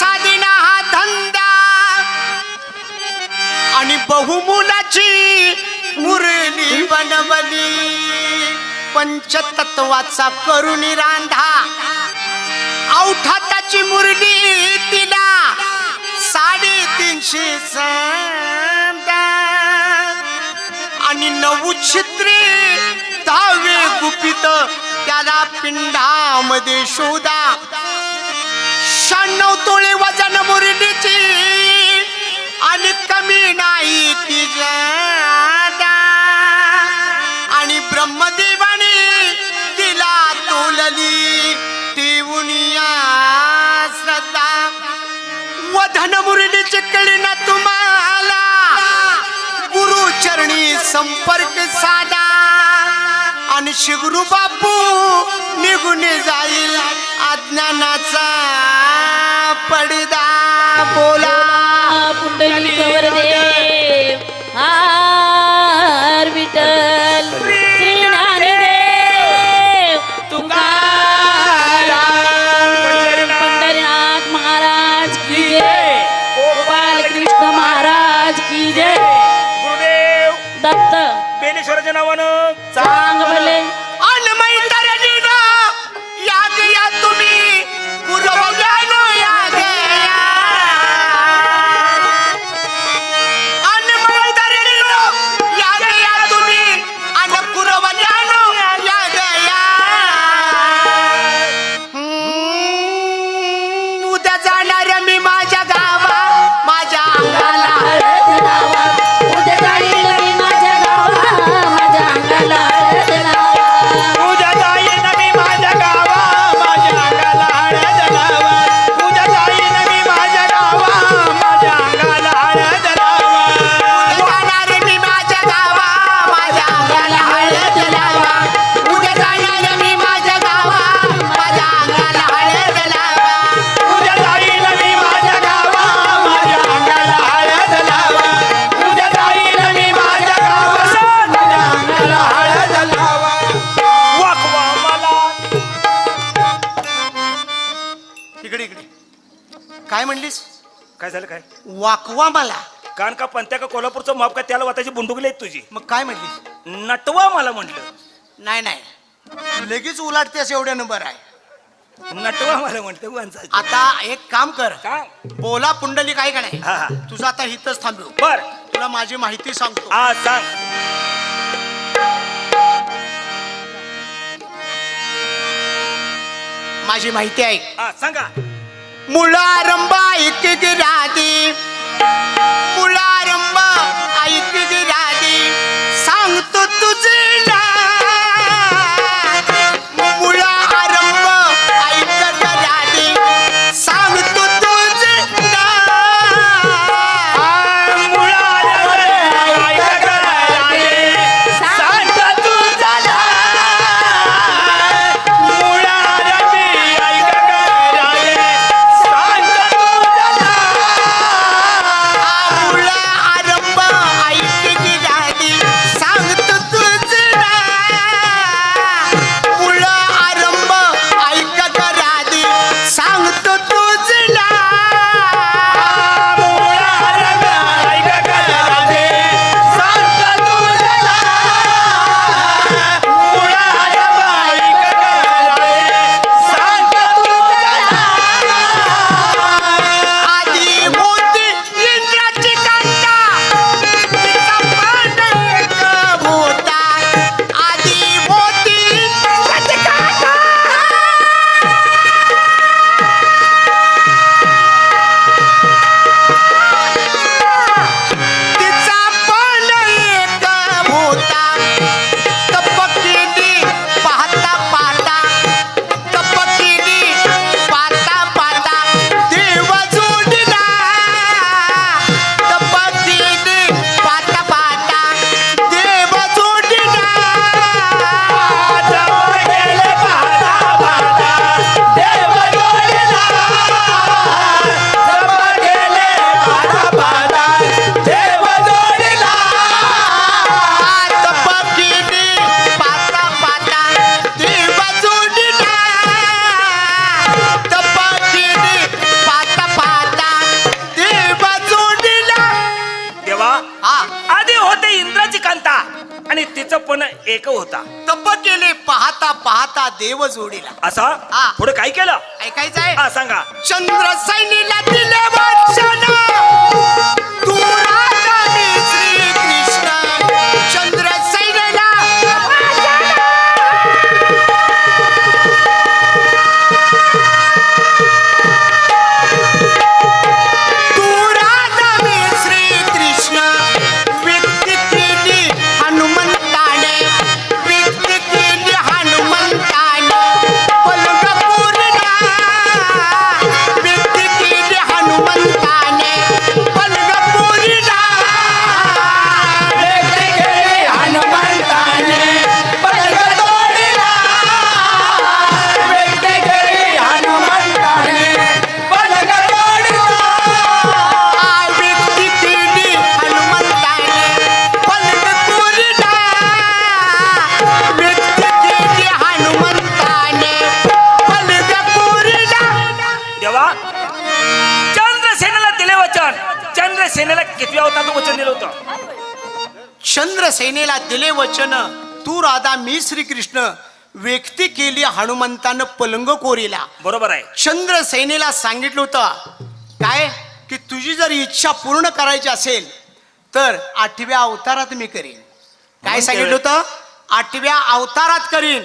पैसा हा धंदा. आणि बहुमुलाची मुरली बनवली. पंचतत्वाचा करुणी रांधा. औठाताची मुरली तिला. साडेतीनशे आणि नऊ छित्री दहावे गुपित त्याला पिंडामध्ये शोधा. शहाण्णव तोळे वजन मुरडीची आणि कमी नाही ती आणि ब्रह्मदेवाने तिला तोलली. देऊनिया श्रद्धा वधन मुरलीची कळी ना तुम्हाला. गुरु चरणी संपर्क साधा. आणि शिगरू बापू निघून जाईल अज्ञान बोला वाकवा मला. कान का पंत्या का कोल्हापूरचं माप का त्याला वाताची बुंडुकली आहेत तुझी? मग काय म्हणलीस? नटवा मला म्हटलं नाही नाही. लगेच उलाटतेस एवढ्या नंबर आहे. नटवा मला म्हटलं माणसाची. आता एक काम कर. का? बोला पुंडली काय का नाही? हा हा. तुझं आता हितच थांबू बर. तुला माझी माहिती सांगतो. हा सांग. माझी माहिती आहे. हा सांगा. मुलारंबा एक गिरादी मुला होता. तप केले पाहता पाहता देव जोडीला. असा? हा. पुढे काय केलं? ऐकायचं आहे? हा सांगा. चंद्र सैनीला दिले वचन चंद्रसेनेला किती अवताराचं वचन दिलं होतं? चंद्रसेनेला दिले वचन. तू राधा मी श्रीकृष्ण. व्यक्ती केली हनुमंतानं पलंग कोरीला. बरोबर आहे. चंद्रसेनेला सांगितलं होतं काय? की तुझी जर इच्छा पूर्ण करायची असेल तर आठव्या अवतारात मी करीन. काय सांगितलं होतं? आठव्या अवतारात करीन.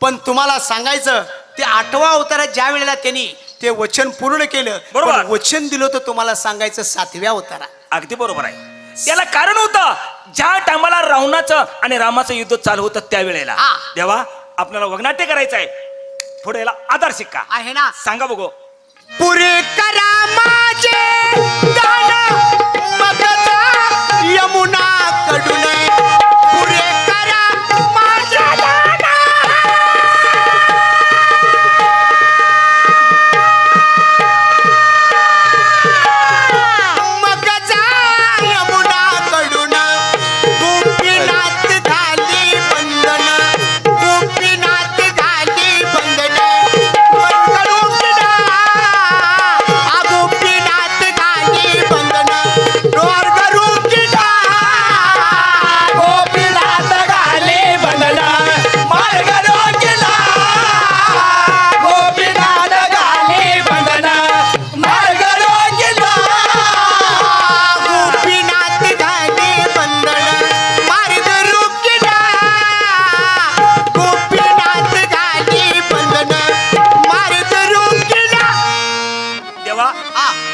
पण तुम्हाला सांगायचं ते आठवा अवतारात ज्या वेळेला त्यांनी ते वचन पूर्ण केलं बरोबर. पण वचन दिलं होतं तुम्हाला सांगायचं सातव्या अवतारात. अगदी बरोबर आहे. त्याला कारण होतं ज्या टायमाला रावणाचं आणि रामाचं युद्ध चालू होतं त्यावेळेला. हा. देवा आपल्याला वगनाट्य करायचं आहे पुढे याला आधार शिक्का. आहे ना. सांगा बघू. पुरे करा माझे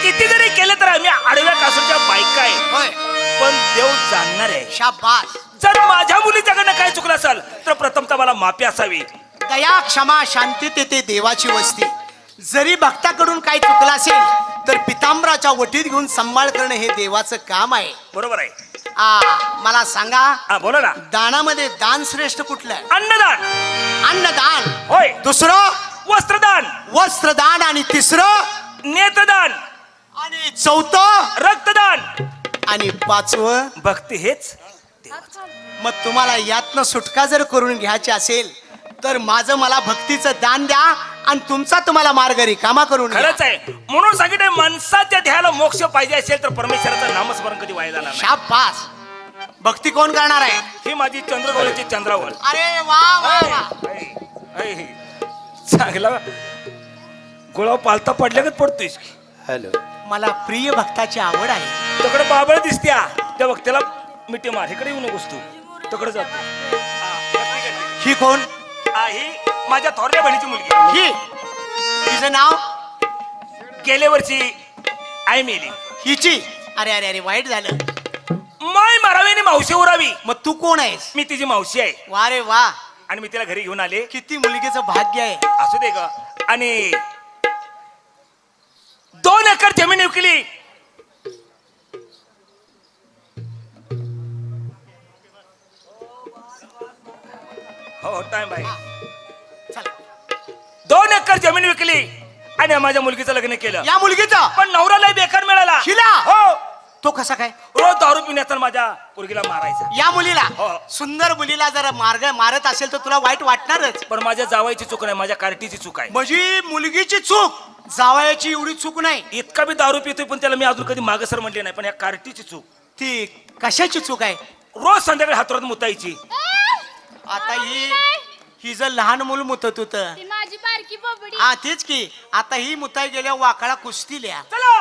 किती जरी केलं तर आम्ही आडव्या कासूच्या बायका आहे. होय. पण देव जाणणार आहे. शाबास. जर माझ्या मुलीच्याकडनं काय चुकलं असेल तर प्रथमतः मला माफी असावी. दया क्षमा शांती तेथे देवाची वस्ती. जरी भक्ताकडून काही चुकलं असेल तर पितांबराच्या वटीत घेऊन सांभाळ करणं हे देवाचं काम आहे. बरोबर आहे. आ मला सांगा हा बोला ना. दानामध्ये दान श्रेष्ठ कुठलं? आहे अन्नदान. अन्नदान. होय. दुसरं? वस्त्रदान. वस्त्रदान आणि तिसरं? नेत्रदान. आणि चौथं रक्तदान. आणि पाचवं? भक्ती हेच. मग तुम्हाला यातनं सुटका जर करून घ्यायची असेल तर माझं मला भक्तीचं दान द्या आणि तुमचा तुम्हाला मार्ग रिकामा करून घ्या. खरंच आहे. म्हणून सांगितलं माणसाच्या ध्याला मोक्ष पाहिजे असेल तर परमेश्वराचं नामस्मरण कधी वाया जाणार नाही. शाबास. भक्ती कोण करणार आहे? ही माझी चंद्रगोळीची चंद्रावळ अरे वा चांगला. गोळा पालता पडल्यागत पडतोयस हॅलो. मला प्रिय भक्ताची आवड आहे. तिकडे बाबळ दिसत्या. त्या वक्त्याला मिठी मार. इकडे येऊ नकोस तू. तिकडे जातो. हा, कोण? हा, माझ्या थोरल्या बहिणीची मुलगी. ही? तिचं नाव? गेल्या वर्षी आई मेली. हिची? अरे अरे अरे वाईट झालं. माय मारावी आणि मावशी उरावी. मग तू कोण आहेस? मी तिची मावशी आहे. वा रे वा आणि मी तिला घरी घेऊन आले. किती मुलगीचं भाग्य आहे. असू दे ग. आणि दोन एकर जमीन विकली. हो टाइम चला. दोन एकर जमीन विकली आणि माझ्या मुलगीचं लग्न केलं. या मुलगीचा? पण नवराला बेकार मिळाला. हिला? हो. तो कसा काय? रोज दारू पिण्याचा माझ्या मुलगीला मारायचा. या मुलीला? हो. सुंदर मुलीला जर मार्ग मारत असेल तर तुला वाईट वाटणारच. पण माझ्या जावायची चूक नाही माझ्या कार्टीची चूक आहे. म्हणजे मुलगीची चूक? जावयाची एवढी चूक नाही. इतका बी दारू पितोय पण त्याला मी अजून कधी मागसर म्हटले नाही पण या कार्टीची चूक. ती कशाची चूक आहे? रोज संध्याकाळी हातरात मुतायची. आता ही ही जर लहान मूल मुतत होत. ती माझी बारकी बबडी. हा तेच की. आता ही मुताय गेल्या वाकाळा कुस्ती लिया चलो!